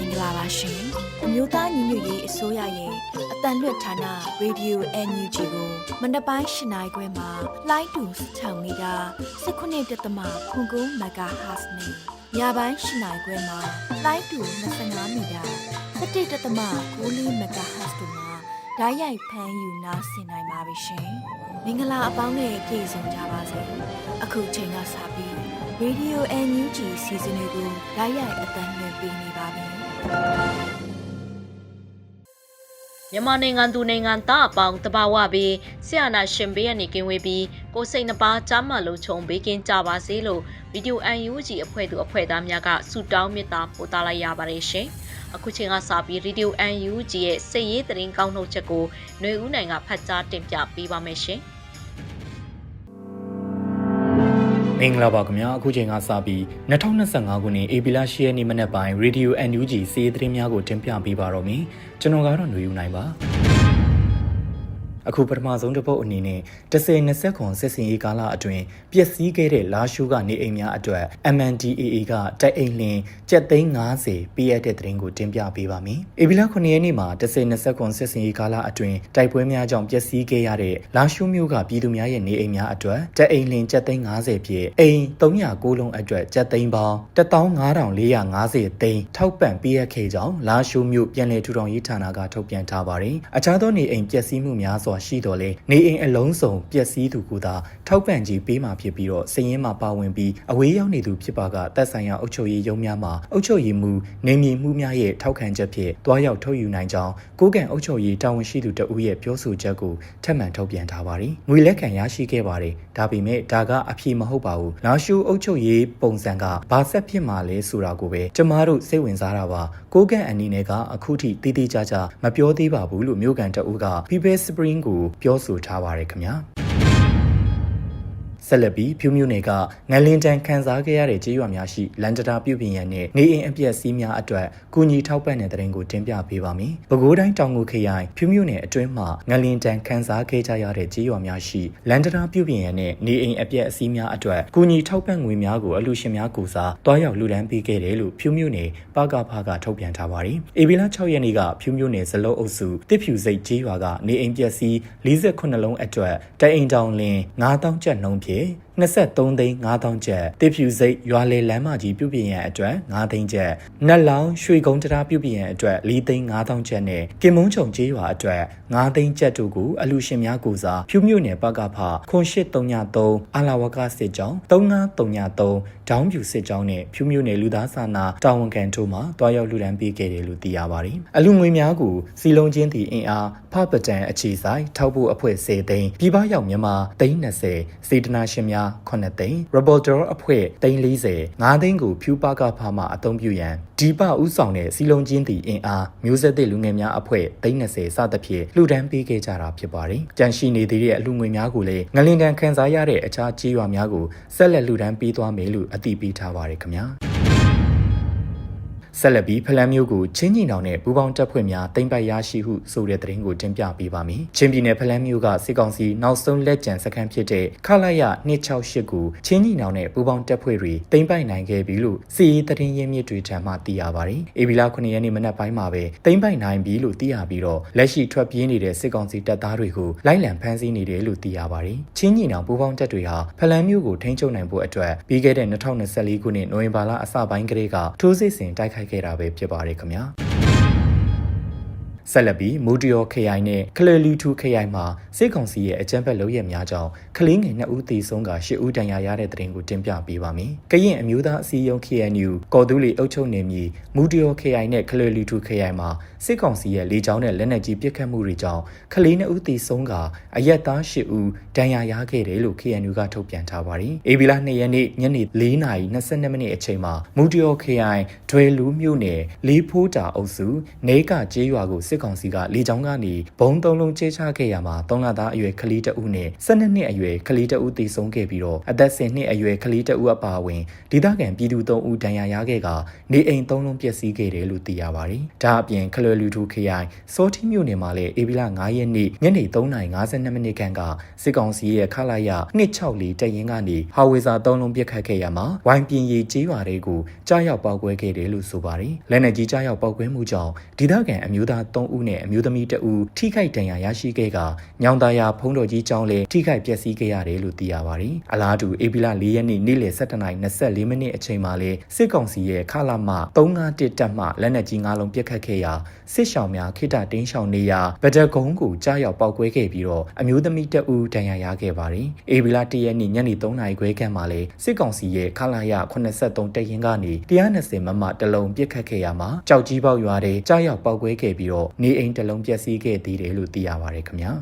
မင်္ဂလာပါရှင်အမျိုးသားညီညွတ်ရေးအစိုးရရဲ့အတန်လွတ်ဌာန Radio NUG ကိုမန္တပိုင်း၈နိုင်ခွဲမှာလိုင်းတူ6မီတာ19တက်သမခွန်ကုန်းမဂါဟတ်နဲ့ညပိုင်း၈နိုင်ခွဲမှာလိုင်းတူ25မီတာ17တက်သမ6မဂါဟတ်တို့မှာဓာတ်ရိုက်ဖမ်းယူနားဆင်နိုင်ပါပြီရှင်မင်္ဂလာအပေါင်းနဲ့ပြည့်စုံကြပါစေအခုချိန်ကစပြီး Radio NUG စီစဉ်လေးကိုဓာတ်ရိုက်အတန်းလွှင့်ပေးနေပါပြီ မြန်မာနိုင်ငံသူနိုင်ငံသားအပေါင်းတဘာဝပြီးဆရာနာရှင်ဘေးကနေကင်းဝေးပြီးကိုယ်စိတ်နှပါကြားမှလုံးချုံဘေးကင်းကြပါစေလို့ဗီဒီယို UNG အဖွဲ့သူအဖွဲ့သားများကဆုတောင်းမေတ္တာပို့သလိုက်ရပါတယ်ရှင်။အခုချိန်ကစပြီးဗီဒီယို UNG ရဲ့စိတ်ရေးသတင်းကောင်းနှုတ်ချက်ကိုຫນွေဦးနိုင်ကဖတ်ကြားတင်ပြပေးပါမယ်ရှင်။ မင်္ဂလာပါခင်ဗျာအခုချိန်ကစပြီး2025ခုနှစ်ဧပြီလ10ရက်နေ့မနက်ပိုင်း Radio NUG စီးရီးသတင်းများကိုတင်ပြပေးပါတော့မယ်ကျွန်တော်ကတော့ຫນွေယူနိုင်ပါ အခုပထမဆုံးတစ်ပုတ်အနေနဲ့10 20ခွန်စစ်စင်ရေးကာလအတွင်းပျက်စီးခဲ့တဲ့လာရှုကနေအိမ်များအတွက် MNDAA ကတိုက်အိမ်လင်းကျပ်သိန်း90ပေးရတဲ့သတင်းကိုတင်ပြပေးပါမယ်။ဧပြီလ9ရက်နေ့မှာ10 20ခွန်စစ်စင်ရေးကာလအတွင်းတိုက်ပွဲများကြောင့်ပျက်စီးခဲ့ရတဲ့လာရှုမြို့ကပြည်သူများရဲ့နေအိမ်များအတွက်တိုက်အိမ်လင်းကျပ်သိန်း90ပြည့်အိမ်309လုံးအတွက်ကျပ်သိန်းပေါင်း15450သိန်းထောက်ပံ့ပေးရခဲ့ကြောင်းလာရှုမြို့ပြည်내ထူထောင်ရေးဌာနကထုတ်ပြန်ထားပါတယ်။အခြားသောနေအိမ်ပျက်စီးမှုများစွာရှိတော်လဲနေအိမ်အလုံးစုံပျက်စီးသူကသာထောက်ပံ့ကြီးပေးမှာဖြစ်ပြီးတော့စည်ရင်းမှာပါဝင်ပြီးအဝေးရောက်နေသူဖြစ်ပါကတက်ဆိုင်ရာအုပ်ချုပ်ရေးရုံးများမှာအုပ်ချုပ်ရေးမှုနေမြေမှုများရဲ့ထောက်ခံချက်ဖြင့်တွားရောက်ထုတ်ယူနိုင်ကြောင်းကိုကံအုပ်ချုပ်ရေးတာဝန်ရှိသူတဦးရဲ့ပြောဆိုချက်ကိုထပ်မံထုတ်ပြန်ထားပါတယ်။ငွေလက်ခံရရှိခဲ့ပါတယ်။ဒါပေမဲ့ဒါကအပြည့်မဟုတ်ပါဘူး။လာရှုအုပ်ချုပ်ရေးပုံစံကဘာဆက်ဖြစ်မှာလဲဆိုတာကိုပဲကျမတို့စိတ်ဝင်စားတာပါ။ကိုကံအနေနဲ့ကအခုထိတည်တည်ကြကြမပြောသေးပါဘူးလို့မြို့ကန်တအူးက People Spring ကိုပြောဆိုထားပါတယ်ခင်ဗျာ ဆက်လက်ပြီးဖြူးမြို့နယ်ကငလင်တန်ခန်းစားခဲ့ရတဲ့ကြေးရွာများရှိလန်တတာပြုပြင်ရန်နဲ့နေအိမ်အပြည့်စည်းများအတွက်ကုညီထောက်ပံ့တဲ့တဲ့ရင်ကိုတင်ပြပေးပါမယ်။ပဲခူးတိုင်းတောင်ငူခရိုင်ဖြူးမြို့နယ်အတွင်းမှာငလင်တန်ခန်းစားခဲ့ကြရတဲ့ကြေးရွာများရှိလန်တတာပြုပြင်ရန်နဲ့နေအိမ်အပြည့်အစည်းများအတွက်ကုညီထောက်ပံ့ငွေများကိုအလူရှင်များကိုစားတွားရောက်လှူဒန်းပေးခဲ့တယ်လို့ဖြူးမြို့နယ်ပကဖကထုတ်ပြန်ထားပါတယ်။ဧပြီလ6ရက်နေ့ကဖြူးမြို့နယ်ဇလုံးအုပ်စုတစ်ဖြူစိတ်ကြေးရွာကနေအိမ်ပြည့်စည်း48လုံးအတွက်တအိမ်တောင်လင်း9000ကျပ်နှုန်းဖြင့်23သိန်း5000ကျပ်တစ်ဖြူစိတ်ရွာလေလမ်းမကြီးပြုပြင်ရန်အတွက်9သိန်းကျပ်နက်လောင်ရွှေကုန်းတရားပြုပြင်ရန်အတွက်4သိန်း5000ကျပ်နဲ့ကင်မုံချုံကျေးရွာအတွက်9သိန်းကျပ်တို့ကိုအလူရှင်များကိုစားဖြူမြို့နယ်ပကဖခွန်8333အာလာဝကစစ်ကြောင်း3933ဒေါင်းပြူစစ်ကြောင်းနဲ့ဖြူမြို့နယ်လူသားစာနာတာဝန်ခံတို့မှတွားရောက်လူဒန်းပေးခဲ့တယ်လို့သိရပါတယ်အလူငွေများကိုစီလုံးချင်းတီအင်အားဖပတန်အခြေဆိုင်ထောက်ဖို့အဖွဲ့10သိန်းပြည်ပရောက်မြန်မာ320စေတနာရှင်များ9သိန်း Reporter အဖွဲ့340 9သိန်းကိုဖြူပါကဖာမှအသုံးပြုရန်ဒီပဥဆောင်တဲ့စီလုံးချင်းတီအင်အားမျိုးဆက်သစ်လူငယ်များအဖွဲ့320စသဖြင့်လှူဒန်းပေးခဲ့ကြတာဖြစ်ပါတယ်ကြန့်ရှိနေသေးတဲ့အလူငွေများကိုလည်းငလင်တန်ခန်းစားရတဲ့အခြားကြေးရွာများကိုဆက်လက်လှူဒန်းပေးသွားမယ်လို့အတည်ပြုထားပါတယ်ခင်ဗျာ ဆက်လက်ပြီးဖလန်းမျိုးကိုချင်းကြီးနောင်နဲ့ပူပေါင်းတပ်ဖွဲ့များတင်ပိုက်ရရှိဟုဆိုတဲ့သတင်းကိုတင်ပြပေးပါမယ်။ချင်းပြည်နယ်ဖလန်းမျိုးကစစ်ကောင်စီနောက်ဆုံးလက်ကျန်စခန်းဖြစ်တဲ့ခလာရ268ကိုချင်းကြီးနောင်နဲ့ပူပေါင်းတပ်ဖွဲ့တွေတင်ပိုက်နိုင်ခဲ့ပြီလို့စီရေးသတင်းရင်းမြစ်တွေထံမှသိရပါတယ်။ဧပြီလ9ရက်နေ့မနက်ပိုင်းမှာပဲတင်ပိုက်နိုင်ပြီလို့သိရပြီးတော့လက်ရှိထွက်ပြေးနေတဲ့စစ်ကောင်စီတပ်သားတွေကိုလိုက်လံဖမ်းဆီးနေတယ်လို့သိရပါတယ်။ချင်းကြီးနောင်ပူပေါင်းတပ်တွေဟာဖလန်းမျိုးကိုထိန်းချုပ်နိုင်ဖို့အတွက်ပြီးခဲ့တဲ့2024ခုနှစ်နိုဝင်ဘာလအစပိုင်းကတည်းကထိုးစစ်ဆင်တိုက်ခိုက်ခဲ့တာပဲဖြစ်ပါတယ်ခင်ဗျာ ဆက်လက်ပြီးမူတရောခရိုင်နဲ့ကလလီထူခရိုင်မှာစစ်ကောင်စီရဲ့အကြမ်းဖက်လုပ်ရက်များကြောင့်ကလေးငယ်2ဦးသေဆုံးက10ဦးဒဏ်ရာရတဲ့တဲ့တင်ကိုတင်ပြပေးပါမယ်။ကရင်အမျိုးသားအစည်းအရုံး KNU ကော်တူးလီအုပ်ချုပ်နေမြေမူတရောခရိုင်နဲ့ကလလီထူခရိုင်မှာစစ်ကောင်စီရဲ့လေကြောင်းနဲ့လက်နက်ကြီးပစ်ခတ်မှုတွေကြောင့်ကလေး2ဦးသေဆုံးကအရက်သား10ဦးဒဏ်ရာရခဲ့တယ်လို့ KNU ကထုတ်ပြန်ထားပါတယ်။အေဗီလာ2ရက်နေ့ညနေ4:22မိနစ်အချိန်မှာမူတရောခရိုင်ဒွေလူမြို့နယ်လေးဖိုးတာအုပ်စုနေကကျေးရွာကိုစစ်ကောင်စီကလေကြောင်းကနေဘုံသုံးလုံးချေချခဲ့ရမှာ၃လသားအရွယ်ကလေးတအုပ်နဲ့၁၂နှစ်အရွယ်ကလေးတအုပ်သေဆုံးခဲ့ပြီးတော့အသက်10နှစ်အရွယ်ကလေးတအုပ်အပါအဝင်ဒေသခံပြည်သူ၃ဦးဒဏ်ရာရခဲ့ကနေအိမ်၃လုံးပျက်စီးခဲ့တယ်လို့သိရပါတယ်။ဒါအပြင်ခလွယ်လူထူခရိုင်စောတိမြို့နယ်မှာလည်းအေဗီလာ9ရက်နေ့ညနေ3:52မိနစ်ခန့်ကစစ်ကောင်စီရဲ့ခလာရ264တပ်ရင်းကနေဟာဝေဇာ၃လုံးပစ်ခတ်ခဲ့ရမှာဝိုင်ပြင်းရီကျေးရွာတွေကိုကြားရောက်ပောက်ကွဲခဲ့တယ်လို့ဆိုပါတယ်။လက်နက်ကြီးကြားရောက်ပောက်ကွဲမှုကြောင့်ဒေသခံအမျိုးသား3ဦးနဲ့အမျိုးသမီး2ဦးထိခိုက်ဒဏ်ရာရရှိခဲ့ကညောင်သားရဖုံးတော်ကြီးကျောင်းလည်းထိခိုက်ပျက်စီးခဲ့ရတယ်လို့သိရပါတယ်။အလားတူအေပီလာ၄ရက်နေ့နေ့လယ်7:24မိနစ်အချိန်မှာလေစစ်ကောင်စီရဲ့ခလာမ351တပ်မှလက်နက်ကြီး၅လုံးပစ်ခတ်ခဲ့ရာစစ်ရှောင်များခိတတင်းရှောင်နေရာဗဒကုန်းကိုကြားရောက်ပောက်ကွဲခဲ့ပြီးတော့အမျိုးသမီး2ဦးဒဏ်ရာရခဲ့ပါတယ်။အေပီလာ၁ရက်နေ့ညနေ3နာရီခွဲခန့်မှာလေစစ်ကောင်စီရဲ့ခလာရ83တပ်ရင်းကနေ120မမတလုံးပစ်ခတ်ခဲ့ရမှာကြောက်ကြီးပေါက်ရွာတဲ့ကြားရောက်ပောက်ကွဲခဲ့ပြီးတော့နေအိမ်တလုံးပျက်စီးခဲ့သေးတယ်လို့သိရပါတယ်ခင်ဗျာ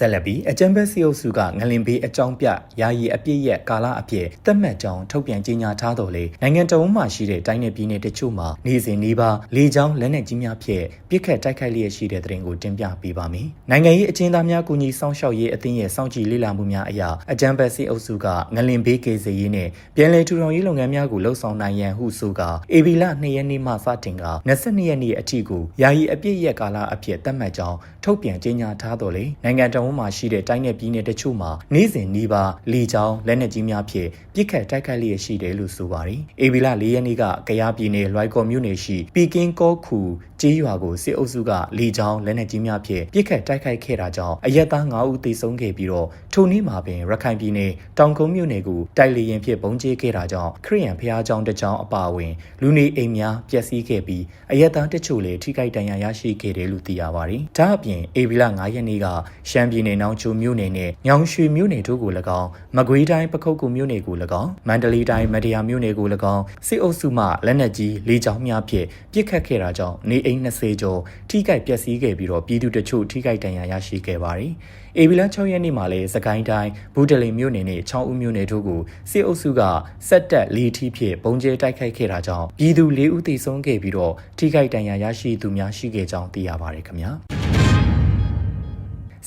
ဆက်လက်ပြီးအကြံဘက်စီအုပ်စုကငလင်ဘေးအကြောင်းပြယာယီအပြည့်ရက်ကာလအပြည့်သတ်မှတ်ကြောင်းထုတ်ပြန်ကြေညာထားတော်လေနိုင်ငံတော်မှာရှိတဲ့တိုင်းနယ်ပြည်နယ်တချို့မှာနေစဉ်နေပါလေကြောင်းလက်နက်ကြီးများဖြင့်ပြစ်ခတ်တိုက်ခိုက်လျက်ရှိတဲ့တဲ့ရင်ကိုတင်ပြပေးပါမယ်။နိုင်ငံရေးအကျဉ်းသားများကူညီဆောင်ရှောက်ရေးအသင်းရဲ့စောင့်ကြည့်လေ့လာမှုများအရအကြံဘက်စီအုပ်စုကငလင်ဘေးကေစေရေးနဲ့ပြည်내ထူထောင်ရေးလုပ်ငန်းများကိုလှုပ်ဆောင်နိုင်ရန်ဟုဆိုကအေဗီလာ2ရက်နေ့မှစတင်က22ရက်နေ့အထိကိုယာယီအပြည့်ရက်ကာလအဖြစ်သတ်မှတ်ကြောင်းထုတ်ပြန်ကြေညာထားတော်လေနိုင်ငံတော်မှာရှိတဲ့တိုင်းနယ်ပြည်နယ်တချို့မှာနေ့စဉ်နှီးပါလေကြောင်းလက်နက်ကြီးများဖြင့်ပြစ်ခတ်တိုက်ခိုက်လျက်ရှိတယ်လို့ဆိုပါတယ်။အေဗီလာ၄ရက်နေ့ကကရားပြည်နယ်လွိုက်ကော်မြို့နယ်ရှိပီကင်းကောခူကျေးရွာကိုစစ်အုပ်စုကလေကြောင်းလက်နက်ကြီးများဖြင့်ပြစ်ခတ်တိုက်ခိုက်ခဲ့တာကြောင့်အရက်သား9ဦးသေဆုံးခဲ့ပြီးတော့ထိုနေ့မှာပင်ရခိုင်ပြည်နယ်တောင်ကုန်းမြို့နယ်ကိုတိုက်လေရင်ဖြင့်ပုံကျဲခဲ့တာကြောင့်ခရီးရန်ဖျားကျောင်းတစ်ကျောင်းအပါအဝင်လူနေအိမ်များပျက်စီးခဲ့ပြီးအရက်သားတချို့လည်းထိခိုက်ဒဏ်ရာရရှိခဲ့တယ်လို့သိရပါတယ်။ဒါအပြင်အေဗီလာ9ရက်နေ့ကရှမ်းပြည်နယ်နောင်ချိုမြို့နယ်နဲ့ညောင်ရွှေမြို့နယ်တို့ကို၎င်းမကွေးတိုင်းပခုတ်ကူမြို့နယ်ကို၎င်းမန္တလေးတိုင်းမတရာမြို့နယ်ကို၎င်းစစ်အုပ်စုမှလက်နက်ကြီးလေကြောင်းများဖြင့်ပစ်ခတ်ခဲ့တာကြောင့်နေအိမ်20ကျော်ထိခိုက်ပျက်စီးခဲ့ပြီးတော့ပြည်သူတချို့ထိခိုက်ဒဏ်ရာရရှိခဲ့ပါတယ်။အေဗီလန်6ရက်နေ့မှာလည်းစကိုင်းတိုင်းဘူဒလင်မြို့နယ်နဲ့ချောင်းဦးမြို့နယ်တို့ကိုစစ်အုပ်စုကစက်တက်လေထီးဖြင့်ပုံကျဲတိုက်ခိုက်ခဲ့တာကြောင့်ပြည်သူ၄ဦးသေဆုံးခဲ့ပြီးတော့ထိခိုက်ဒဏ်ရာရရှိသူများရှိခဲ့ကြောင်းသိရပါတယ်ခင်ဗျာ။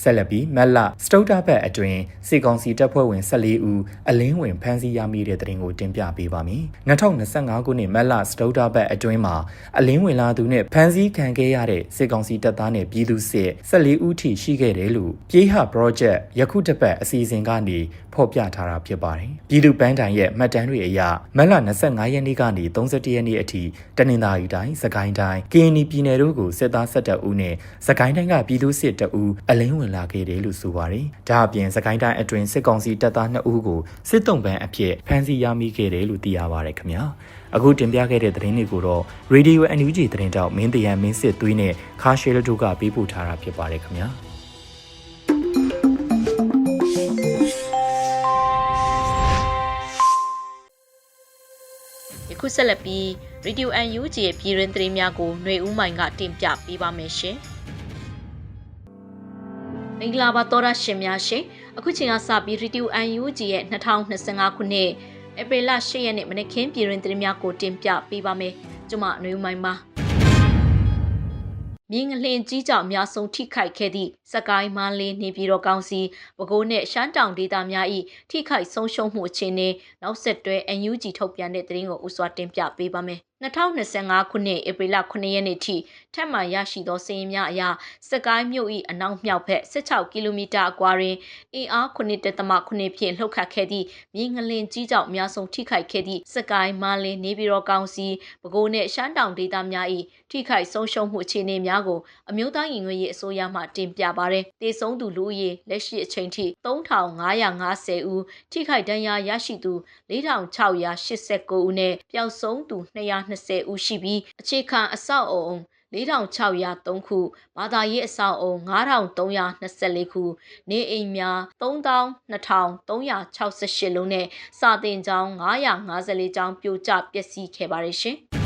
ဆက်လက်ပြီးမက်လစတုတ်တာဘက်အတွင်းစေကောင်စီတပ်ဖွဲ့ဝင်14ဦးအလင်းဝင်ဖမ်းဆီးရမိတဲ့တဲ့တင်ကိုတင်ပြပေးပါမယ်။2025ခုနှစ်မက်လစတုတ်တာဘက်အတွင်းမှာအလင်းဝင်လာသူနဲ့ဖမ်းဆီးခံခဲ့ရတဲ့စေကောင်စီတပ်သားနဲ့ပြည်သူစစ်14ဦးထိရှိခဲ့တယ်လို့ပြေးဟ project ယခုတစ်ပတ်အစီအစဉ်ကနေဖော်ပြထားတာဖြစ်ပါတယ်။ပြည်သူပန်းတိုင်ရဲ့မှတ်တမ်းတွေအရမက်လ25ရက်နေ့ကနေ31ရက်နေ့အထိတနင်္သာရီတိုင်း၊စကိုင်းတိုင်း၊ကရင်ပြည်နယ်တို့ကိုစစ်သား17ဦးနဲ့စကိုင်းတိုင်းကပြည်သူစစ်2ဦးအလင်းဝင်လာခဲ့တယ်လို့ဆိုပါတယ်။ဒါအပြင်စကိုင်းတိုင်းအတွင်းစစ်ကောင်စီတပ်သား2ဦးကိုစစ်တုံးပန်းအဖြစ်ဖမ်းဆီးရမိခဲ့တယ်လို့သိရပါတယ်ခင်ဗျာ။အခုတင်ပြခဲ့တဲ့သတင်းတွေကိုတော့ Radio NUG သတင်းတောက်မင်းတရန်မင်းစစ်သွေးနဲ့ခါရှယ်လတို့ကပေးပို့ထားတာဖြစ်ပါတယ်ခင်ဗျာ။ယခုဆက်လက်ပြီး Radio UNG ရဲ့ပြည်တွင်သတင်းများကိုຫນွေဦးမိုင်ကတင်ပြပေးပါမယ်ရှင်။ မင်္ဂလာပါတော်ရရှင်များရှင်။အခုချိန်ကစပြီး Radio UNG ရဲ့2025ခုနှစ်ဧပြီလ10ရက်နေ့မနေ့ကင်းပြည်တွင်သတင်းများကိုတင်ပြပေးပါမယ်။ကျွန်မຫນွေဦးမိုင်ပါ။မြင်းငလင်ကြီးကြောင့်အများဆုံးထိခိုက်ခဲ့သည့်စကိုင်းမန်းလေးနေပြည်တော်ကောင်စီပဲခူးနှင့်ရှမ်းတောင်ဒေသများ၏ထိခိုက်ဆုံးရှုံးမှုအခြေအနေနောက်ဆက်တွဲ NUG ထုတ်ပြန်တဲ့သတင်းကိုဥစွာတင်ပြပေးပါမယ်။2025ခုနှစ်ဧပြီလ9ရက်နေ့ထိ ထပ်မံရရှိသောစာရင်းများအရစကိုင်းမြို့၏အနောက်မြောက်ဘက်16ကီလိုမီတာအကွာတွင်အင်အား9.9ဖြင့်လှုပ်ခတ်ခဲ့သည့်မြင်းငလင်ကြီးကြောင့်အများဆုံးထိခိုက်ခဲ့သည့်စကိုင်းမန်းလင်းနေပြည်တော်ကောင်စီပဲခူးနှင့်ရှမ်းတောင်ဒေသများ၏ထိခိုက်ဆုံးရှုံးမှုအခြေအနေများကိုအမျိုးသားရင်ငွေရေးအစိုးရမှတင်ပြပါရယ်တေဆုံးသူလူဦးရေလက်ရှိအချိန်ထိ3550ဦးထိခိုက်ဒဏ်ရာရရှိသူ4689ဦးနဲ့ပျောက်ဆုံးသူ220ဦးရှိပြီးအခြေခံအဆောက်အအုံ 4603ခုဘာသာရေးအဆောက်အုံ9324ခုနေအိမ်များ32368လုံးနဲ့စာတင်ကျောင်း954ကျောင်းပြိုကျပျက်စီးခဲ့ပါတယ်ရှင်။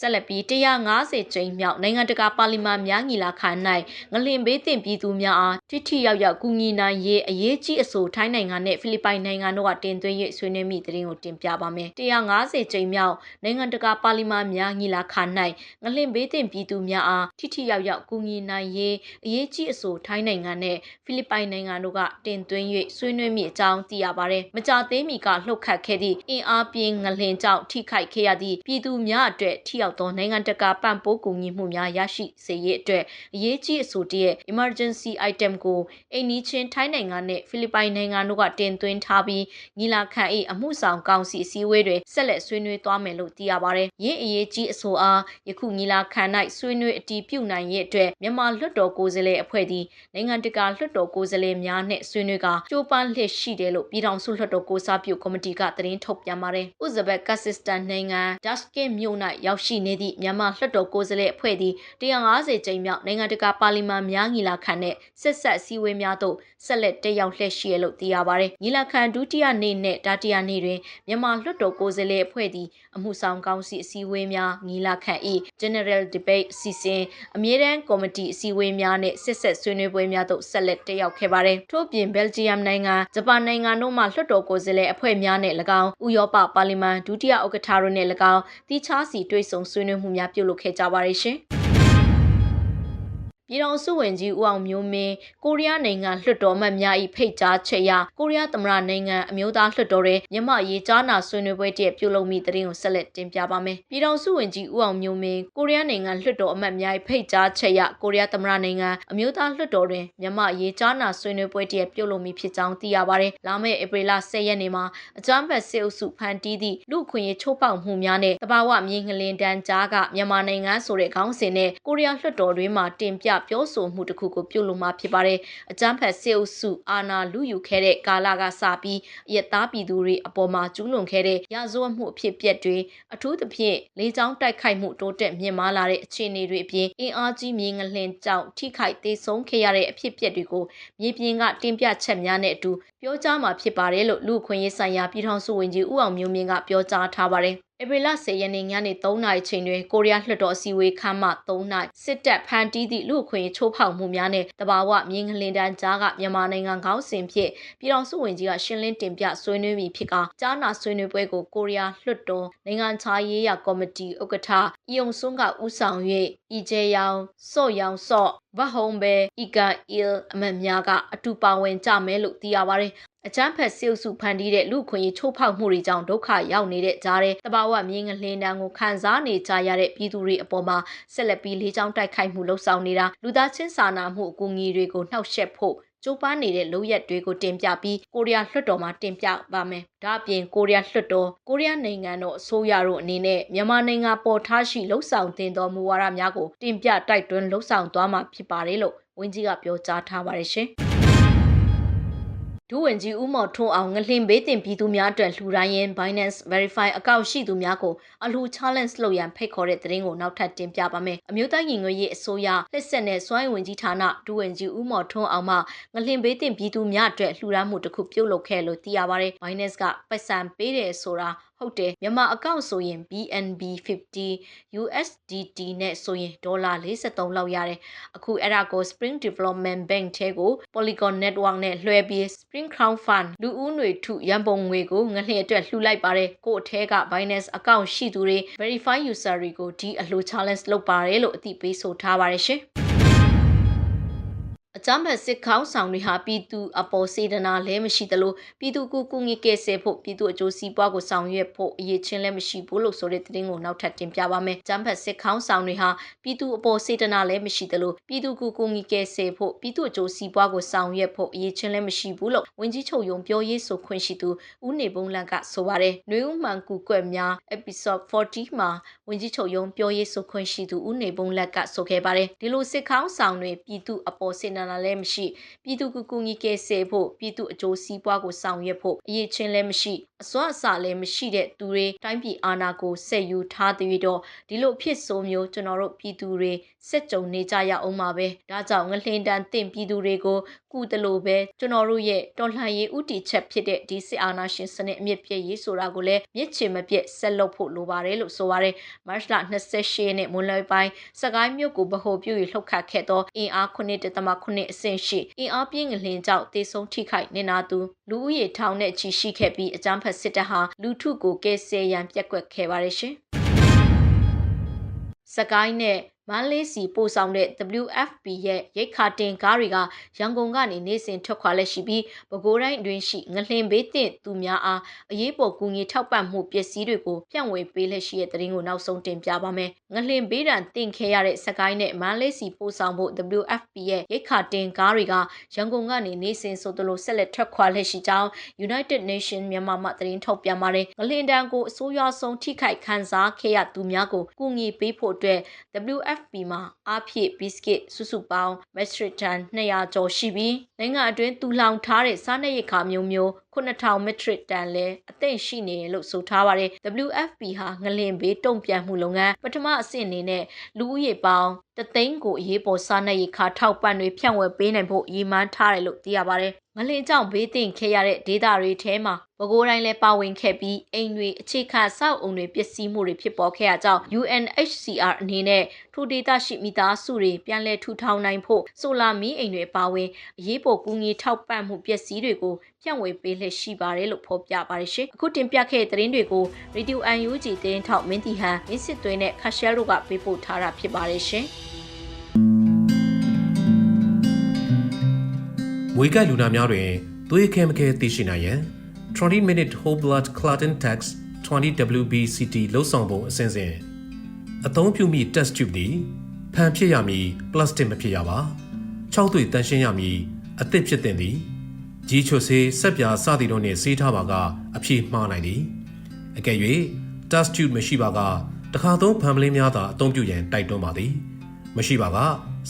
ဆက်လက်ပြီး150ကျိန်မြောက်နိုင်ငံတကာပါလီမန်များညီလာခံ၌ငလင်ဘေးတင်ပြည်သူများအားထိထိရောက်ရောက်ကူညီနိုင်ရေးအရေးကြီးအဆိုထိုင်းနိုင်ငံနဲ့ဖိလစ်ပိုင်နိုင်ငံတို့ကတင်သွင်း၍ဆွေးနွေးမိသတင်းကိုတင်ပြပါမယ်150ကျိန်မြောက်နိုင်ငံတကာပါလီမန်များညီလာခံ၌ငလင်ဘေးတင်ပြည်သူများအားထိထိရောက်ရောက်ကူညီနိုင်ရေးအရေးကြီးအဆိုထိုင်းနိုင်ငံနဲ့ဖိလစ်ပိုင်နိုင်ငံတို့ကတင်သွင်း၍ဆွေးနွေးမိအကြောင်းသိရပါတယ်မကြသေးမီကလှုပ်ခတ်ခဲ့သည့်အင်အားပြင်းငလင်ကြောင့်ထိခိုက်ခဲ့ရသည့်ပြည်သူများအတွက်ထိရောက်သောနိုင်ငံတကာပံ့ပိုးကူညီမှုများရရှိစေရေးအတွက်အရေးကြီးအဆိုတည်း emergency item ကိုအိန္ဒိချင်းထိုင်းနိုင်ငံနဲ့ဖိလစ်ပိုင်နိုင်ငံတို့ကတင်သွင်းထားပြီးညီလာခံ၏အမှုဆောင်ကောင်စီအစည်းအဝေးတွေဆက်လက်ဆွေးနွေးသွားမယ်လို့သိရပါတယ်။ရင်းအရေးကြီးအဆိုအားယခုညီလာခံ၌ဆွေးနွေးအတည်ပြုနိုင်ရေးအတွက်မြန်မာလွှတ်တော်ကိုယ်စားလှယ်အဖွဲ့သည်နိုင်ငံတကာလွှတ်တော်ကိုယ်စားလှယ်များနဲ့ဆွေးနွေးကာကြိုးပမ်းလှည့်ရှိတယ်လို့ပြည်ထောင်စုလွှတ်တော်ကိုစားပြုကော်မတီကသတင်းထုတ်ပြန်ပါတယ်။ဥဇဘက်ကစ္စတန်နိုင်ငံဒတ်စကင်မြို့၌ရောက်ရှိနေသည့်မြန်မာလွှတ်တော်ကိုယ်စားလှယ်အဖွဲ့သည်150ကြိမ်မြောက်နိုင်ငံတကာပါလီမန်များညီလာခံနဲ့ဆက်ဆက်စည်းဝေးများသို့ဆက်လက်တက်ရောက်လှည့်ရှိရလို့သိရပါတယ်။ညီလာခံဒုတိယနေ့နဲ့တတိယနေ့တွင်မြန်မာလွှတ်တော်ကိုယ်စားလှယ်အဖွဲ့သည် အမှုဆောင်ကောင်စီအစည်းအဝေးများညီလာခံ၏ General Debate အစီအစဉ်အမြဲတမ်းကော်မတီအစည်းအဝေးများနဲ့ဆက်ဆက်ဆွေးနွေးပွဲများသို့ဆက်လက်တက်ရောက်ခဲ့ပါတယ်။ထို့ပြင်ဘယ်လ်ဂျီယမ်နိုင်ငံဂျပန်နိုင်ငံတို့မှလွှတ်တော်ကိုယ်စားလှယ်အဖွဲ့များနဲ့၎င်းဥရောပပါလီမန်ဒုတိယဥက္ကဋ္ဌတို့နဲ့၎င်းတိချားစီတွေ့ဆုံဆွေးနွေးမှုများပြုလုပ်ခဲ့ကြပါတယ်ရှင်။ ပြည်တော်စုဝင်ကြီးဦးအောင်မျိုးမင်းကိုရီးယားနိုင်ငံလွှတ်တော်မှတ်များ၏ဖိတ်ကြားချက်အရကိုရီးယားသမ္မတနိုင်ငံအမျိုးသားလွှတ်တော်တွင်မြန်မာရေးကြားနာဆွေးနွေးပွဲတည်းပြုလုပ်မိတဲ့တင်ကိုဆက်လက်တင်ပြပါမယ်။ပြည်တော်စုဝင်ကြီးဦးအောင်မျိုးမင်းကိုရီးယားနိုင်ငံလွှတ်တော်အမတ်များ၏ဖိတ်ကြားချက်အရကိုရီးယားသမ္မတနိုင်ငံအမျိုးသားလွှတ်တော်တွင်မြန်မာရေးကြားနာဆွေးနွေးပွဲတည်းပြုလုပ်မိဖြစ်ကြောင်းသိရပါတယ်။လာမယ့်ဧပြီလ10ရက်နေ့မှာအကြမ်းဖက်စစ်အုပ်စုဖန်တီးသည့်လူခွင့်ရေးချိုးဖောက်မှုများနဲ့တဘာဝမြေငလင်တန်းကြားကမြန်မာနိုင်ငံဆိုတဲ့ခေါင်းစဉ်နဲ့ကိုရီးယားလွှတ်တော်တွင်မှတင်ပြပြောဆိုမှုတစ်ခုကိုပြုလုပ်မှာဖြစ်ပါတယ်။အကြမ်းဖက်စစ်အုပ်စုအာဏာလုယူခဲ့တဲ့ကာလကစပြီးရသားပြည်သူတွေအပေါ်မှာကျူးလွန်ခဲ့တဲ့ရာဇဝတ်မှုအဖြစ်အပျက်တွေအထူးသဖြင့်လေကြောင်းတိုက်ခိုက်မှုတိုးတက်မြင့်မားလာတဲ့အခြေအနေတွေအပြင်အင်အားကြီးမြေငလင်ကြောင့်ထိခိုက်သေးဆုံးခဲ့ရတဲ့အဖြစ်အပျက်တွေကိုမြေပြင်ကတင်ပြချက်များနဲ့အတူပြောကြားမှာဖြစ်ပါတယ်လို့လူခွင့်ရေးဆိုင်ရာပြည်ထောင်စုဝန်ကြီးဦးအောင်မျိုးမြင့်ကပြောကြားထားပါတယ် ဧပြီလ10ရက်နေ့ညနေ3နာရီချိန်တွင်ကိုရီးယားလွှတ်တော်အစည်းအဝေးခန်းမ3နာရီစစ်တပ်ဖန်တီးသည့်လူခွင့်ချိုးဖောက်မှုများနဲ့တဘာဝမြင်းကလင်တန်းကြားကမြန်မာနိုင်ငံခေါင်းစဉ်ဖြင့်ပြည်တော်စုဝင်ကြီးကရှင်းလင်းတင်ပြဆွေးနွေးမိဖြစ်ကကြားနာဆွေးနွေးပွဲကိုကိုရီးယားလွှတ်တော်နိုင်ငံခြားရေးရာကော်မတီဥက္ကဋ္ဌအီယုံဆွန်းကဦးဆောင်၍အီဂျေယောင်စော့ယောင်စော့ဘဟုံဘဲအီကန်အီလ်အမတ်များကအတူပါဝင်ကြမယ်လို့သိရပါတယ် အချမ်းဖက်စေုပ်စုဖန်တီးတဲ့လူခွင့်ရေးချိုးဖောက်မှုတွေကြောင့်ဒုက္ခရောက်နေတဲ့ကြားတဲ့တဘာဝမြင်းငလင်းတန်းကိုခံစားနေကြရတဲ့ပြည်သူတွေအပေါ်မှာဆက်လက်ပြီးလေးချောင်းတိုက်ခိုက်မှုလှုံ့ဆော်နေတာလူသားချင်းစာနာမှုအကူအညီတွေကိုနှောက်ယှက်ဖို့ကျိုးပန်းနေတဲ့လုပ်ရက်တွေကိုတင်ပြပြီးကိုရီးယားလွှတ်တော်မှာတင်ပြပါမယ်။ဒါ့အပြင်ကိုရီးယားလွှတ်တော်ကိုရီးယားနိုင်ငံတော်အစိုးရတို့အနေနဲ့မြန်မာနိုင်ငံပေါ်ထားရှိလှုပ်ဆောင်တင်တော်မူဝါဒများကိုတင်ပြတိုက်တွန်းလှုပ်ဆောင်သွားမှာဖြစ်ပါတယ်လို့ဝန်ကြီးကပြောကြားထားပါတယ်ရှင်။ ဒုဝန်ကြီးဦးမော်ထွန်းအောင်ငလင်ဘေးတင်ပြည်သူများအတွက်လှူဒါန်းရင်း Binance Verify အကောင့်ရှိသူများကိုအလှူ challenge လုပ်ရန်ဖိတ်ခေါ်တဲ့သတင်းကိုနောက်ထပ်တင်ပြပါမယ်။အမျိုးသားညီညွတ်ရေးအစိုးရလက်ဆက်နဲ့စွမ်းဝင်ကြီးဌာနဒုဝန်ကြီးဦးမော်ထွန်းအောင်မှငလင်ဘေးတင်ပြည်သူများအတွက်လှူဒါန်းမှုတစ်ခုပြုလုပ်ခဲ့လို့သိရပါတယ်။ Binance ကပတ်စံပေးတယ်ဆိုတာ ဟုတ်တယ်မြန်မာအကောင့်ဆိုရင် BNB 50 USDT နဲ့ဆိုရင်ဒေါ်လာ43လောက်ရတယ်အခုအဲ့ဒါကို Spring Development Bank ထဲကို Polygon Network နဲ့လွှဲပြီး Spring Crown Fund လူဦးຫນွေထုရန်ပုံငွေကိုငလှည့်အတွက်လှူလိုက်ပါတယ်ကို့အထဲက Binance အကောင့်ရှိသူတွေ Verify User တွေကိုဒီအလှူ challenge လုပ်ပါတယ်လို့အသိပေးဆိုထားပါတယ်ရှင် အကြမ်းဖက်စစ်ခေါင်းဆောင်တွေဟာပြည်သူအပေါ်စေတနာလည်းမရှိသလိုပြည်သူကိုကူညီကယ်ဆယ်ဖို့ပြည်သူအကျိုးစီးပွားကိုဆောင်ရွက်ဖို့အရေးချင်းလည်းမရှိဘူးလို့ဆိုတဲ့သတင်းကိုနောက်ထပ်တင်ပြပါမယ်။ကြမ်းဖက်စစ်ခေါင်းဆောင်တွေဟာပြည်သူအပေါ်စေတနာလည်းမရှိသလိုပြည်သူကိုကူညီကယ်ဆယ်ဖို့ပြည်သူအကျိုးစီးပွားကိုဆောင်ရွက်ဖို့အရေးချင်းလည်းမရှိဘူးလို့ဝန်ကြီးချုပ်ယုံပြောရေးဆိုခွင့်ရှိသူဦးနေဘုံလန့်ကဆိုပါတယ်။နှွေဦးမှန်ကူကွက်များ episode 40မှာဝန်ကြီးချုပ်ယုံပြောရေးဆိုခွင့်ရှိသူဦးနေဘုံလန့်ကဆိုခဲ့ပါတယ်။ဒီလိုစစ်ခေါင်းဆောင်တွေပြည်သူအပေါ်စေတလာလာလည်းမရှိပြည်သူကူကူညီကယ်ဆယ်ဖို့ပြည်သူအကျိုးစီးပွားကိုဆောင်ရွက်ဖို့အရေးချင်းလည်းမရှိအစွမ်းအစလည်းမရှိတဲ့သူတွေတိုင်းပြည်အာဏာကိုဆက်ယူထားတဲ့တော့ဒီလိုဖြစ်ဆိုမျိုးကျွန်တော်တို့ပြည်သူတွေစစ်ကြုံနေကြရအောင်ပါပဲဒါကြောင့်ငလျင်တန်တင့်ပြည်သူတွေကိုကုတလို့ပဲကျွန်တော်တို့ရဲ့တော်လှန်ရေးဥတီချက်ဖြစ်တဲ့ဒီစစ်အာဏာရှင်စနစ်အမြင့်ပြည့်ရေးဆိုတာကိုလည်းမြစ်ချင်မပြတ်ဆက်လုပ်ဖို့လိုပါတယ်လို့ဆိုပါတယ်မတ်လ28ရက်နေ့မွန်းလွဲပိုင်းစကိုင်းမြို့ကိုဗဟိုပြု၍လှုပ်ခတ်ခဲ့သောအင်အား9.9အဆင့်ရှိအင်အားပြင်းငလျင်ကြောင့်တေဆုံးထိခိုက်နေနာသူလူဦးရေထောင်နဲ့ချီရှိခဲ့ပြီးအကြမ်းဖက်စစ်တပ်ဟာလူထုကိုကယ်ဆယ်ရန်ပြက်ကွက်ခဲ့ပါတယ်ရှင်စကိုင်းနဲ့မန္တလေးစီပို့ဆောင်တဲ့ WFP ရဲ့ရိတ်ခါတင်ကားတွေကရန်ကုန်ကနေနေစဉ်ထွက်ခွာလက်ရှိပြီးပဲခူးတိုင်းအတွင်းရှိငလျင်ဘေးသင့်သူများအားအရေးပေါ်ကူညီထောက်ပံ့မှုပစ္စည်းတွေကိုဖြန့်ဝေပေးလက်ရှိတဲ့တဲ့ရင်ကိုနောက်ဆုံးတင်ပြပါမယ်။ ငလျင်ဘေးဒဏ်တင့်ခဲရတဲ့စကိုင်းနဲ့မန္တလေးစီပို့ဆောင်ဖို့ WFP ရဲ့ရိတ်ခါတင်ကားတွေကရန်ကုန်ကနေနေစဉ်ဆိုသလိုဆက်လက်ထွက်ခွာလက်ရှိကြောင်း United Nations မြန်မာမှသတင်းထုတ်ပြန်ပါတယ်။ငလျင်တန်းကိုအဆိုးရွားဆုံးထိခိုက်ခံစားခဲ့ရသူများကိုကူညီပေးဖို့အတွက် WFP မှာအားဖြည့်ဘစ်ကစ်စုစုပေါင်းမက်ထရစ်တန်200ကျော်ရှိပြီးနိုင်ငံအတွင်းတူလောင်ထားတဲ့စားနပ်ရိက္ခာမျိုးမျိုး9000မက်ထရစ်တန်လည်းအသင့်ရှိနေတယ်လို့ဆိုထားပါတယ် WFP ဟာငလင်ဘေးတုံ့ပြန်မှုလုပ်ငန်းပထမအဆင့်အနေနဲ့လူဦးရေပေါင်းတသိန်းကိုအရေးပေါ်စားနပ်ရိက္ခာထောက်ပံ့တွေဖြန့်ဝေပေးနိုင်ဖို့ရည်မှန်းထားတယ်လို့သိရပါတယ် ငလင်ကြောင့်ဘေးသင့်ခဲ့ရတဲ့ဒေသတွေထဲမှာပဲခူးတိုင်းလည်းပါဝင်ခဲ့ပြီးအိမ်တွေအခြေခံစောက်အုံတွေပျက်စီးမှုတွေဖြစ်ပေါ်ခဲ့ရကြောင်း UNHCR အနေနဲ့ထိုဒေသရှိမိသားစုတွေပြန်လည်ထူထောင်နိုင်ဖို့ဆိုလာမီးအိမ်တွေပါဝင်အရေးပေါ်ကူညီထောက်ပံ့မှုပစ္စည်းတွေကိုဖြန့်ဝေပေးလက်ရှိပါတယ်လို့ဖော်ပြပါတယ်ရှင်အခုတင်ပြခဲ့တဲ့သတင်းတွေကို Radio UNG သတင်းထောက်မင်းတီဟန်မင်းစစ်သွင်းနဲ့ခါရှဲတို့ကပေးပို့ထားတာဖြစ်ပါတယ်ရှင် မွေးကပ်လူနာများတွင်သွေးခဲမခဲသိရှိနိုင်ရန်20 minute whole blood clotting test 20 WBCT လှုပ်ဆောင်ဖို့အစဉ်စဉ်အသုံးပြုမိ test tube သည်ဖန်ဖြစ်ရမည် plastic မဖြစ်ရပါ6သွေးတန်ရှင်းရမည်အသစ်ဖြစ်တဲ့သည်ကြီးချွတ်ဆေးဆက်ပြာစသည်တို့နှင့်ဆေးထားပါကအဖြေမှားနိုင်သည်အကယ်၍ test tube မရှိပါကတခါသုံးဖန်ပလင်းများသာအသုံးပြုရန်တိုက်တွန်းပါသည်မရှိပါက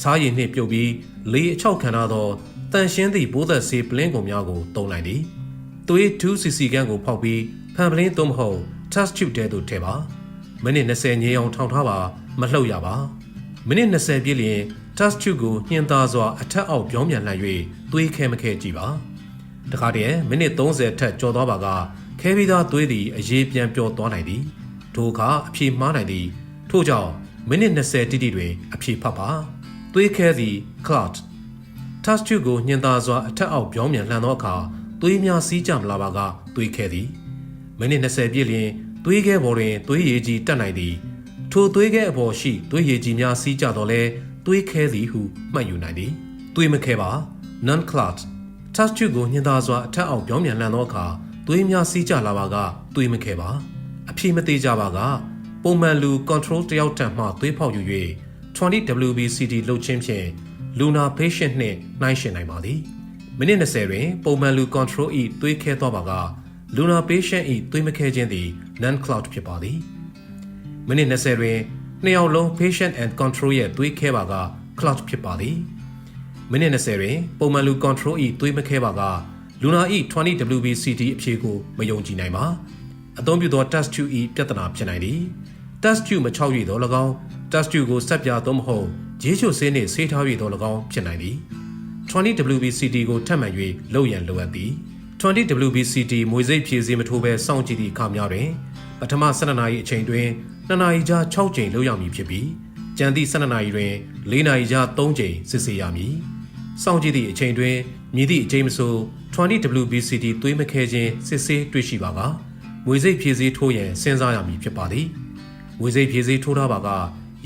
စားရည်နှင့်ပြုတ်ပြီးလေအချောက်ခံထားသော တန်ရှင်းသည့်ပိုးသက်ဆေးပလင်းကုန်များကိုသုံးနိုင်သည်။သွေး 2cc ခန်းကိုဖောက်ပြီးဖန်ပလင်းသို့မဟုတ် test tube တဲသို့ထည့်ပါ။မိနစ်20ညင်အောင်ထောင်ထားပါမလှုပ်ရပါ။မိနစ်20ပြည့်လျင် test tube ကိုညှင်သာစွာအထက်အောက်ပြောင်းပြန်လှန်၍သွေးခဲမခဲကြည့်ပါ။တခါတည်းမိနစ်30ထက်ကျော်သွားပါကခဲပြီးသားသွေးသည်အရေးပြန်ပျော်သွားနိုင်သည်။ထိုအခါအဖြေမှားနိုင်သည်။ထို့ကြောင့်မိနစ်20တိတိတွင်အဖြေဖတ်ပါသွေးခဲသည် clot test tube ကိုညှင်သာစွာအထက်အောက်ပြောင်းပြန်လှန်သောအခါသွေးများစီးကြမလာပါကသွေးခဲသည်မိနစ်20ပြည့်လျင်သွေးခဲပေါ်တွင်သွေးရည်ကြီးတက်နိုင်သည်ထိုသွေးခဲအပေါ်ရှိသွေးရည်ကြီးများစီးကြတော့လဲသွေးခဲသည်ဟုမှတ်ယူနိုင်သည်သွေးမခဲပါ non clot test tube ကိုညှင်သာစွာအထက်အောက်ပြောင်းပြန်လှန်သောအခါသွေးများစီးကြလာပါကသွေးမခဲပါအဖြေမသေးကြပါကပုံမှန်လူ control တယောက်ထံမှသွေးဖောက်ယူ၍20 WBCD လှုပ်ခြင်းဖြင့် လူနာ patient နှင့်နှိုင်းယှဉ်နိုင်ပါသည်မိနစ်20တွင်ပုံမှန်လူ control ၏သွေးခဲသွားပါကလူနာ patient ၏သွေးမခဲခြင်းသည် non cloud ဖြစ်ပါသည်မိနစ်20တွင်နှစ်ယောက်လုံး patient and control ရဲ့သွေးခဲပါက cloud ဖြစ်ပါသည်မိနစ်20တွင်ပုံမှန်လူ control ၏သွေးမခဲပါကလူနာ၏20 WBCD အဖြေကိုမယုံကြည်နိုင်ပါအသုံးပြုသော test tube ၏ပြဿနာဖြစ်နိုင်သည် test tube မချောက်ရည်သော၎င်း test tube ကိုဆက်ပြသောမဟုတ် ဂျေးချိုဆေးနှင့်ဆေးထားရည်သော၎င်းဖြစ်နိုင်သည် 20 WBCD ကိုထပ်မံ၍လုပ်ရန်လိုအပ်သည် 20 WBCD မွေစိတ်ဖြည့်စည်းမထိုးဘဲစောင့်ကြည့်သည့်အခါများတွင်ပထမ12နာရီအချိန်တွင်2နာရီကြား6ကြိမ်လုပ်ရမည်ဖြစ်ပြီးကြံသည့်12နာရီတွင်4နာရီကြား3ကြိမ်စစ်ဆေးရမည်စောင့်ကြည့်သည့်အချိန်တွင်မြည်သည့်အချိန်မဆို 20 WBCD သွေးမခဲခြင်းစစ်ဆေးတွေ့ရှိပါကမွေစိတ်ဖြည့်စည်းထိုးရန်စဉ်းစားရမည်ဖြစ်ပါသည်မွေစိတ်ဖြည့်စည်းထိုးထားပါက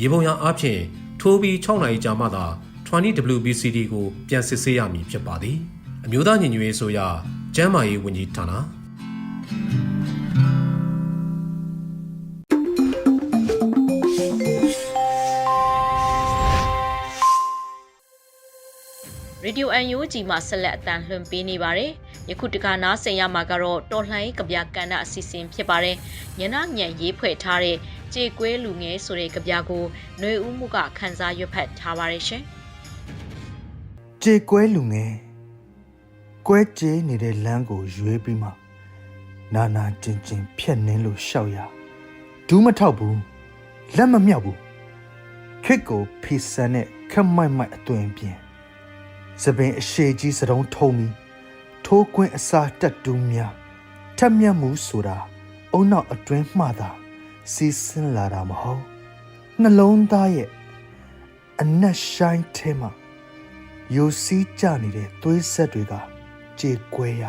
ရေပုံရအားဖြင့် ထိုးပြီး6နာရီကြာမှသာ 20 WBCD ကိုပြန်စစ်ဆေးရမည်ဖြစ်ပါသည်အမျိုးသားညီညွတ်ရေးဆိုရကျန်းမာရေးဝန်ကြီးဌာနရေဒီယို UNG မှာဆက်လက်အတန်းလွှင့်ပေးနေပါတယ်။ယခုတခါနားဆင်ရမှာကတော့တော်လှန်ရေးကြပြကဏ္ဍအစီအစဉ်ဖြစ်ပါတယ်။ညနာညံရေးဖွဲ့ထားတဲ့ ကြေကွဲလူငယ်ဆိုတဲ့ကြပြကိုຫນွေဦးမှုကခန်းစားရွတ်ဖတ်ထားပါတယ်ရှင်။ကြေကွဲလူငယ်ကွဲကြေးနေတဲ့လမ်းကိုရွေးပြီးမှနာနာကျင်ကျင်ဖြက်နှင်းလို့ရှောက်ရဒူးမထောက်ဘူးလက်မမြောက်ဘူးခစ်ကိုဖီဆန်နဲ့ခက်မိုက်မိုက်အသွင်ပြင်စပင်အရှိကြီးစတုံးထုံးပြီးထိုးကွင်းအစာတက်တူးများထက်မြက်မှုဆိုတာအုံနောက်အတွင်းမှသာ စီးဆင်းလာတာမဟုတ်နှလုံးသားရဲ့အနက်ရှိုင်းထဲမှာယိုစီးကြနေတဲ့သွေးဆက်တွေကကြေကွဲရ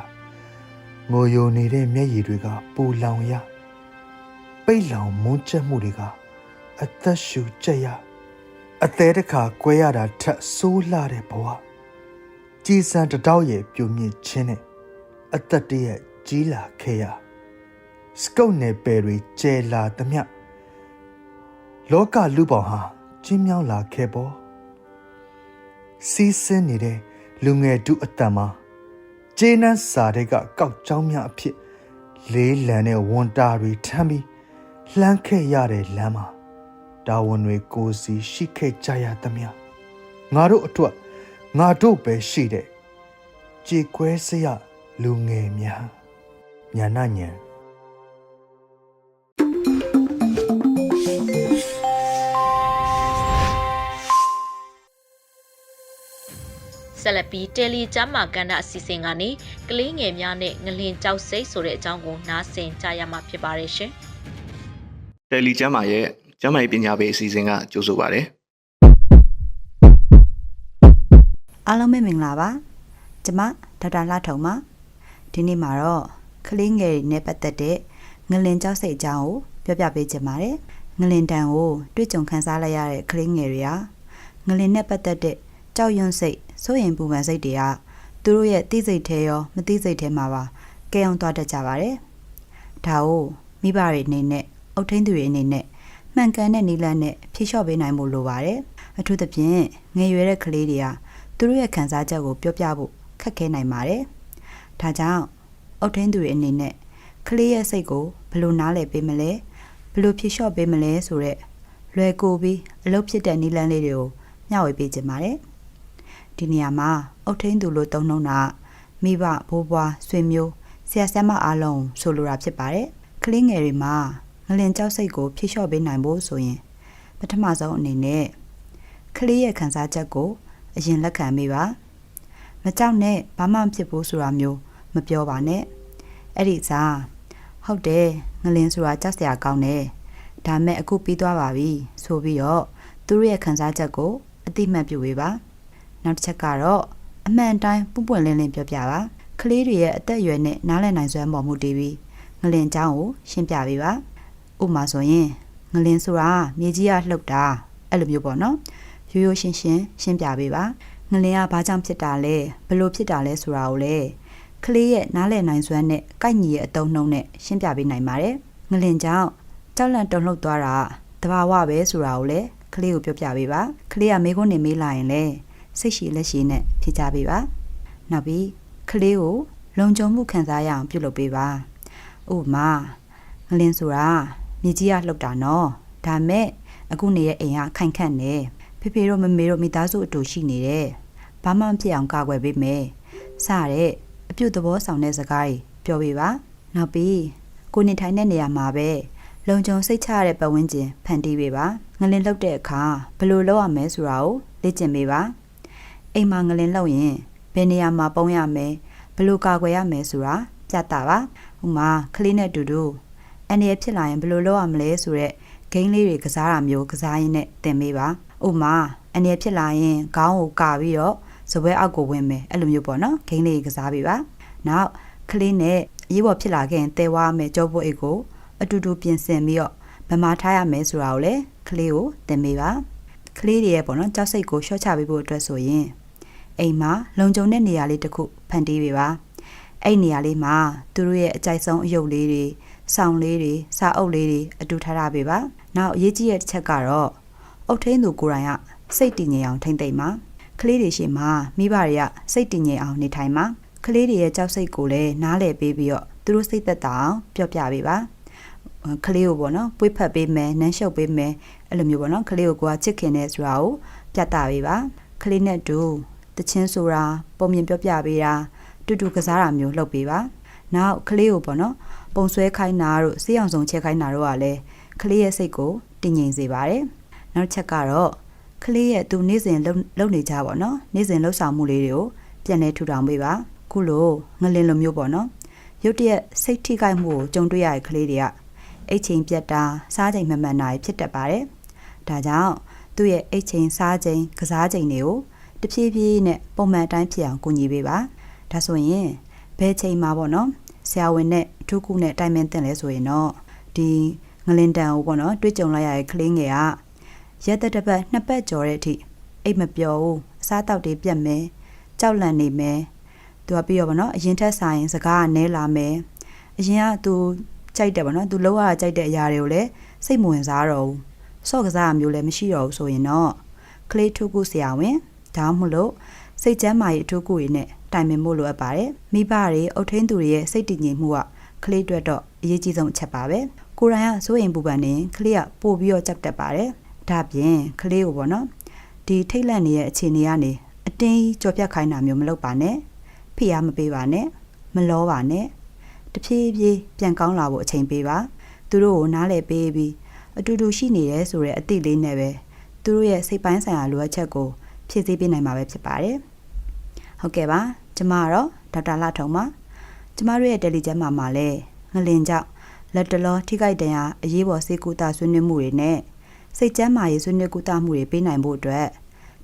ငိုယိုနေတဲ့မျက်ရည်တွေကပူလောင်ရပိတ်လောင်မွန်းချက်မှုတွေကအသက်ရှူကြက်ရအသေးတစ်ခါကွဲရတာထက်ဆိုးလာတဲ့ဘဝကြည်စံတစ်တောက်ရဲ့ပြုံမြင့်ခြင်းနဲ့အသက်တရဲ့ကြီးလာခဲ့ရ စကုတ်နယ်ပယ်တွေကျဲလာသမျှလောကလူပေါင်းဟာကျင်းမြောင်းလာခဲ့ပေါ်စီးဆင်းနေတဲ့လူငယ်တုအတန်မှာဂျေနန်းစာတွေကကောက်ကြောင်းများအဖြစ်လေးလံတဲ့ဝန်တာတွေထမ်းပြီးလှမ်းခဲ့ရတဲ့လမ်းမှာတာဝန်တွေကိုယ်စီရှိခဲ့ကြရသမျှငါတို့အတွက်ငါတို့ပဲရှိတဲ့ကြေကွဲစရလူငယ်များညာနာညံ ဆက်လက်ပြီးတယ်လီကျမ်းမာကန္နအစီအစဉ်ကနေကလေးငယ်များနဲ့ငလင်ကြောက်စိတ်ဆိုတဲ့အကြောင်းကိုနားဆင်ကြရမှာဖြစ်ပါတယ်ရှင်တယ်လီကျမ်းမာရဲ့ကျမ်းမာရေးပညာပေးအစီအစဉ်ကကြိုဆိုပါရစေအားလုံးပဲမင်္ဂလာပါကျမဒေါက်တာလှထုံပါဒီနေ့မှာတော့ကလေးငယ်တွေနဲ့ပတ်သက်တဲ့ငလင်ကြောက်စိတ်အကြောင်းကိုပြောပြပေးချင်ပါတယ်ငလင်တန်ကိုတွေ့ကြုံခံစားလိုက်ရတဲ့ကလေးငယ်တွေဟာငလင်နဲ့ပတ်သက်တဲ့ကြောက်ရွံ့စိတ် စိုးရိမ်ပူပန်စိတ်တွေကသူတို့ရဲ့သိစိတ်ထဲရောမသိစိတ်ထဲမှာပါကဲအောင်သွားတတ်ကြပါတယ်ဒါကိုမိဘတွေအနေနဲ့အုတ်ထင်းသူတွေအနေနဲ့မှန်ကန်တဲ့နည်းလမ်းနဲ့ဖြေလျှော့ပေးနိုင်ဖို့လိုပါတယ်အထူးသဖြင့်ငယ်ရွယ်တဲ့ကလေးတွေကသူတို့ရဲ့ခံစားချက်ကိုပြောပြဖို့ခက်ခဲနိုင်ပါတယ်။ဒါကြောင့်အုတ်ထင်းသူတွေအနေနဲ့ကလေးရဲ့စိတ်ကိုဘယ်လိုနားလည်ပေးမလဲဘယ်လိုဖြေလျှော့ပေးမလဲဆိုတော့လွယ်ကူပြီးအလုပ်ဖြစ်တဲ့နည်းလမ်းလေးတွေကိုမျှဝေပေးခြင်းပါတယ်။ ဒီနေရာမှာအုတ်ထင်းသူလို့သုံးနှုန်းတာမိဘဘိုးဘွားဆွေမျိုးဆရာဆရာမအားလုံးဆိုလိုတာဖြစ်ပါတယ်။ကလေးငယ်တွေမှာငလင်ကြောက်စိတ်ကိုဖြေလျှော့ပေးနိုင်ဖို့ဆိုရင်ပထမဆုံးအနေနဲ့ကလေးရဲ့ခံစားချက်ကိုအရင်လက်ခံမိပါမကြောက်နဲ့ဘာမှမဖြစ်ဘူးဆိုတာမျိုးမပြောပါနဲ့အဲ့ဒီစားဟုတ်တယ်ငလင်းဆိုတာကြောက်စရာကောင်းတယ်ဒါမဲ့အခုပြီးသွားပါပြီဆိုပြီးတော့သူတို့ရဲ့ခံစားချက်ကိုအတိမတ်ပြုဝေပါ နောက်တစ်ချက်ကတော့အမှန်တိုင်းပွပွင့်လင်းလင်းပြောပြပါကလေးတွေရဲ့အသက်အရွယ်နဲ့နားလည်နိုင်စွမ်းပေါ်မှုတည်ပြီးငလင်เจ้าကိုရှင်းပြပေးပါဥပမာဆိုရင်ငလင်းဆိုတာမြေကြီးကလှုပ်တာအဲ့လိုမျိုးပေါ့နော်ရိုးရိုးရှင်းရှင်းရှင်းပြပေးပါငလင်ကဘာကြောင့်ဖြစ်တာလဲဘလို့ဖြစ်တာလဲဆိုတာကိုလေကလေးရဲ့နားလည်နိုင်စွမ်းနဲ့ကိုက်ညီရဲ့အတုံးနှုံနဲ့ရှင်းပြပေးနိုင်ပါတယ်ငလင်ကြောင့်ကြောက်လန့်တုန်လှုပ်သွားတာတဘာဝပဲဆိုတာကိုလေကလေးကိုပြောပြပေးပါကလေးကမေးခွန်းနေမေးလာရင်လေ စိတ်ရှိလက်ရှိနဲ့ဖြေချပေးပါနောက်ပြီးကလေးကိုလုံခြုံမှုခံစားရအောင်ပြုလုပ်ပေးပါဥပမာငလင်ဆိုတာမြေကြီးကလှုပ်တာနော်ဒါမဲ့အခုနေရဲ့အိမ်ကခိုင်ခန့်နေဖေဖေတို့မမေတို့မိသားစုအတူရှိနေတယ်။ဘာမှမဖြစ်အောင်ကာကွယ်ပေးမယ်။စတဲ့အပြုတ်သဘောဆောင်တဲ့စကားတွေပြောပေးပါ။နောက်ပြီးကိုနေထိုင်တဲ့နေရာမှာပဲလုံခြုံစိတ်ချရတဲ့ပတ်ဝန်းကျင်ဖန်တီးပေးပါ။ငလင်လှုပ်တဲ့အခါဘယ်လိုလုပ်ရမလဲဆိုတာကိုလေ့ကျင့်ပေးပါ။ အိမ်မှာငလင်လှုပ်ရင်ဘယ်နေရာမှာပုံရမယ်ဘယ်လိုကာကွယ်ရမယ်ဆိုတာပြတာပါ။ဥမာကလေးနဲ့တူတူအနေရဖြစ်လာရင်ဘယ်လိုလုပ်ရမလဲဆိုတော့ဂိမ်းလေးတွေကစားတာမျိုးကစားရင်းနဲ့သင်ပေးပါဥမာအနေဖြစ်လာရင်ခေါင်းကိုကာပြီးတော့စပွဲအောက်ကိုဝင်မယ်အဲ့လိုမျိုးပေါ့နော်ဂိမ်းလေးကစားပေးပါနောက်ကလေးနဲ့အရေးပေါ်ဖြစ်လာခဲ့ရင်တဲဝါမယ်ကြောပုတ်အိတ်ကိုအတူတူပြင်ဆင်ပြီးတော့မမထားရမယ်ဆိုတာကိုလည်းကလေးကိုသင်ပေးပါကလေးတွေရဲ့ပေါ့နော်ကြောက်စိတ်ကိုရှော့ချပေးဖို့အတွက်ဆိုရင် အိမ်မှာလုံခြုံတဲ့နေရာလေးတစ်ခုဖန်တီးပေးပါအဲ့နေရာလေးမှာသူတို့ရဲ့အကြိုက်ဆုံးအယုတ်လေးတွေဆောင်းလေးတွေစာအုပ်လေးတွေအတူထားထားပေးပါနောက်အရေးကြီးတဲ့တစ်ချက်ကတော့အုတ်ထင်းသူကိုယ်တိုင်ကစိတ်တည်ငြိမ်အောင်ထိမ့်သိမ့်ပါကလေးတွေရှိမှမိဘတွေကစိတ်တည်ငြိမ်အောင်နေထိုင်ပါကလေးတွေရဲ့ကြောက်စိတ်ကိုလည်းနားလည်ပေးပြီးတော့သူတို့စိတ်သက်သာအောင်ပြောပြပေးပါကလေးကိုပေါ့နော်ပွေးဖက်ပေးမယ်နမ်းရှုပ်ပေးမယ်အဲ့လိုမျိုးပေါ့နော်ကလေးကိုကိုကချစ်ခင်နေဆိုတာကိုပြသပေးပါကလေးနဲ့တူ တချင်းဆိုတာပုံမြင်ပြောပြပေးတာတူတူကစားတာမျိုးလုပ်ပေးပါနောက်ကလေးကိုပေါ့နော်ပုံဆွဲခိုင်းတာတို့စေးအောင်စုံချက်ခိုင်းတာတို့ကလည်းကလေးရဲ့စိတ်ကိုတည်ငြိမ်စေပါတယ်နောက်တစ်ချက်ကတော့ကလေးရဲ့သူနေ့စဉ်လုပ်လုပ်နေကြပါတော့နေ့စဉ်လှုပ်ဆောင်မှုလေးတွေကိုပြန်လဲထူထောင်ပေးပါခုလိုငလင်လိုမျိုးပေါ့နော်ရုတ်တရက်စိတ်ထိခိုက်မှုကိုကြုံတွေ့ရတဲ့ကလေးတွေကအိတ်ချိန်ပြတ်တာစားချိန်မမှန်တာတွေဖြစ်တတ်ပါတယ်ဒါကြောင့်သူ့ရဲ့အိတ်ချိန်စားချိန်ကစားချိန်တွေကို တဖြည်းဖြည်းနဲ့ပုံမှန်အတိုင်းဖြစ်အောင်ကူညီပေးပါဒါဆိုရင်ဘယ်ချိန်မှာပေါ့နော်ဆရာဝန်နဲ့အထူးကုနဲ့တိုင်ပင်တင်လဲဆိုရင်တော့ဒီငလင်တန်ကိုပေါ့နော်တွေ့ကြုံလိုက်ရတဲ့ကလေးငယ်ကရက်သက်တစ်ပတ်နှစ်ပတ်ကျော်တဲ့အထိအိတ်မပျော်ဘူးအစားတောက်တွေပြတ်မယ်ကြောက်လန့်နေမယ်သူကပြီးတော့ပေါ့နော်အရင်ထက်ဆိုင်စကားကနဲလာမယ်အရင်ကသူကြိုက်တယ်ပေါ့နော်သူလောက်ရကြိုက်တဲ့အရာတွေကိုလည်းစိတ်မဝင်စားတော့ဘူးဆော့ကစားမျိုးလည်းမရှိတော့ဘူးဆိုရင်တော့ကလေးထုကုဆရာဝန် ဒါမှမဟုတ်လို့စိတ်ကျမ်းမာရေးအထူးကုတွေနဲ့တိုင်ပင်ဖို့လိုအပ်ပါတယ်မိဘတွေအုတ်ထင်းသူတွေရဲ့စိတ်တည်ငြိမ်မှုကကလေးအတွက်တော့အရေးကြီးဆုံးအချက်ပါပဲကိုရိုင်းကစိုးရင်ပူပန်နေကလေးကပို့ပြီးတော့ကြောက်တတ်ပါတယ်ဒါပြင်ကလေးကိုပေါ့နော်ဒီထိတ်လန့်နေတဲ့အခြေအနေကနေအတင်းကြီးကြော်ပြတ်ခိုင်းတာမျိုးမလုပ်ပါနဲ့ဖိအားမပေးပါနဲ့မလောပါနဲ့တဖြည်းဖြည်းပြန်ကောင်းလာဖို့အချိန်ပေးပါသူတို့ကိုနားလည်ပေးပြီးအတူတူရှိနေတယ်ဆိုတဲ့အသည့်လေးနဲ့ပဲသူတို့ရဲ့စိတ်ပိုင်းဆိုင်ရာလိုအပ်ချက်ကို ဖြည့်ဆည်းပေးနိုင်မှာပဲဖြစ်ပါတယ်ဟုတ်ကဲ့ပါကျမကတော့ဒေါက်တာလှထုံပါကျမတို့ရဲ့တယ်လီကျမ်းမှာမှာလဲငလင်ကြောင့်လက်တလောထိခိုက်ဒဏ်ရာအရေးပေါ်စေကူတာဆွေးနွေးမှုတွေနဲ့စိတ်ကျမ်းမာရေးဆွေးနွေးကူတာမှုတွေပေးနိုင်ဖို့အတွက်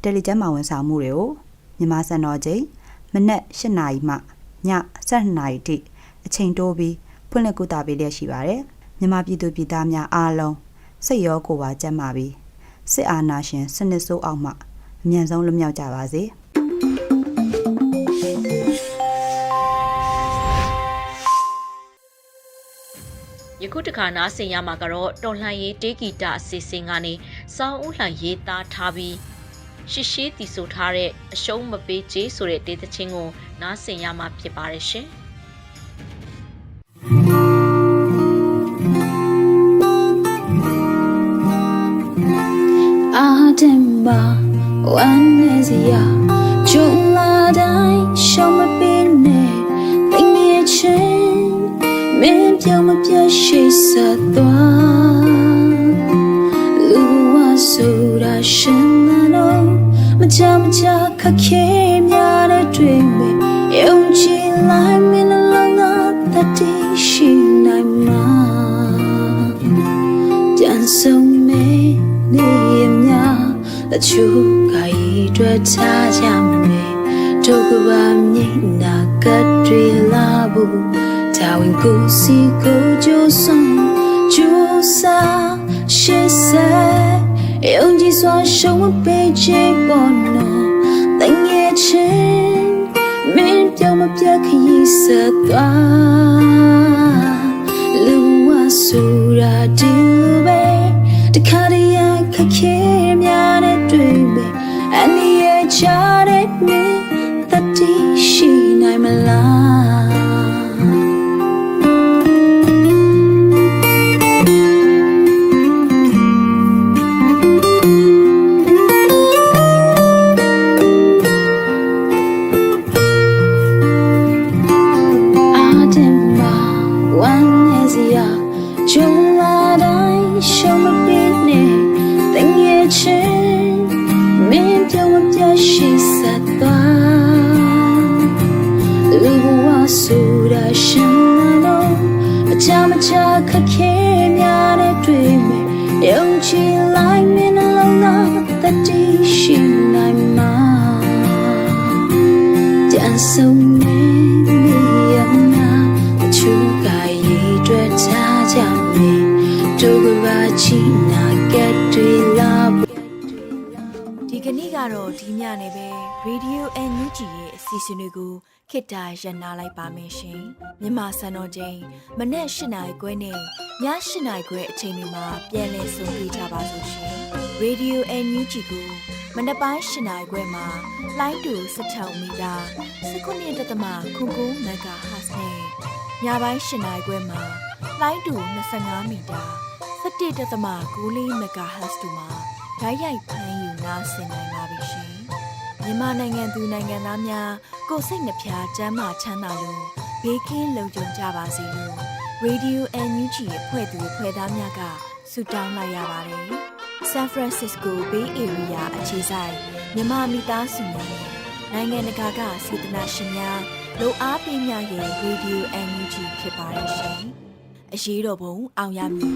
တယ်လီကျမ်းမှာဝန်ဆောင်မှုတွေကိုမြန်မာစံတော်ချိန်မနက်၈နာရီမှည7နာရီထိအချိန်တိုးပြီးဖွင့်လှစ်ကူတာပေးလျက်ရှိပါတယ်မြန်မာပြည်သူပြည်သားများအားလုံးစိတ်ရောကိုယ်ပါကျန်းမာပြီးစစ်အာဏာရှင်စနစ်ဆိုးအောက်မှ အမြန်ဆုံးလွတ်မြောက်ကြပါစေ။ယခုတခါနားဆင်ရမှာကတော့တော်လှန်ရေးတေးဂီတအစီအစဉ်ကနေစောင်းဦးလှန်ရေးသားထားပြီးရှစ်ရှိတီဆိုထားတဲ့အရှုံးမပေးကြေးဆိုတဲ့တေးသချင်းကိုနားဆင်ရမှာဖြစ်ပါတယ်ရှင်။ Ademba wanezia Jumla dai show me bine Think me a chain Men pyo me pya shi sa twa Luwa sura shin na no Ma cha ma cha kha khe mya de twi me Yong chi lai min la la ta ti shi nai ma ပြန်ဆုံးမေနေရမြအချို့ ကဤတွေ့ချကြမေဒုက္ခပါမြင်နာကတွေလာဘူးတာဝန်ကိုစီကိုကြိုးဆုံးကြိုးစားရှေ့ဆက်ယုံကြည်စွာရှုံးမပေးချေပေါ်နော်တင်ရဲ့ချင်းမင်းပြောင်းမပြတ်ခရီးဆက်သွားလူဝဆူရာဒီပဲတခါတည်းရခက်ခဲများတဲ့တွေ့ပဲ အနေရချတဲ့နေတတိရှိနိုင်မလား စီအစဉ်လေးကိုခေတ္တရ延လိုက်ပါမယ်ရှင်မြန်မာစံတော်ချိန်မနေ့၈နိုင်ခွဲနဲ့ည၈နိုင်ခွဲအချိန်တွေမှာပြောင်းလဲဆိုပြကြပါလို့ရှင် Radio NUG ကိုမနေ့ပိုင်း၈နိုင်ခွဲမှာလိုင်းတူ16မီတာ19.7ခုကူမဂါဟတ်နဲ့ညပိုင်း၈နိုင်ခွဲမှာလိုင်းတူ25မီတာ17.6မဂါဟတ်တို့မှာဓာတ်ရိုက်ဖမ်းယူနားဆင်နိုင်ပါပြီရှင် မြန်မာနိုင်ငံသူနိုင်ငံသားများကိုယ်စိတ်နှဖျားစမ်းမချမ်းသာလို့ဘေးကင်းလုံခြုံကြပါစေလို့ Radio NUG ရဲ့ဖွဲ့သူဖွဲ့သားများကဆုတောင်းလိုက်ရပါတယ်။ San Francisco Bay Area အခြေဆိုင်မြန်မာမိသားစုများနဲ့နိုင်ငံတကာကစေတနာရှင်များလို့အားပေးများရဲ့ Radio NUG ဖြစ်ပါတယ်ရှင်။အရေးတော်ပုံအောင်ရမည်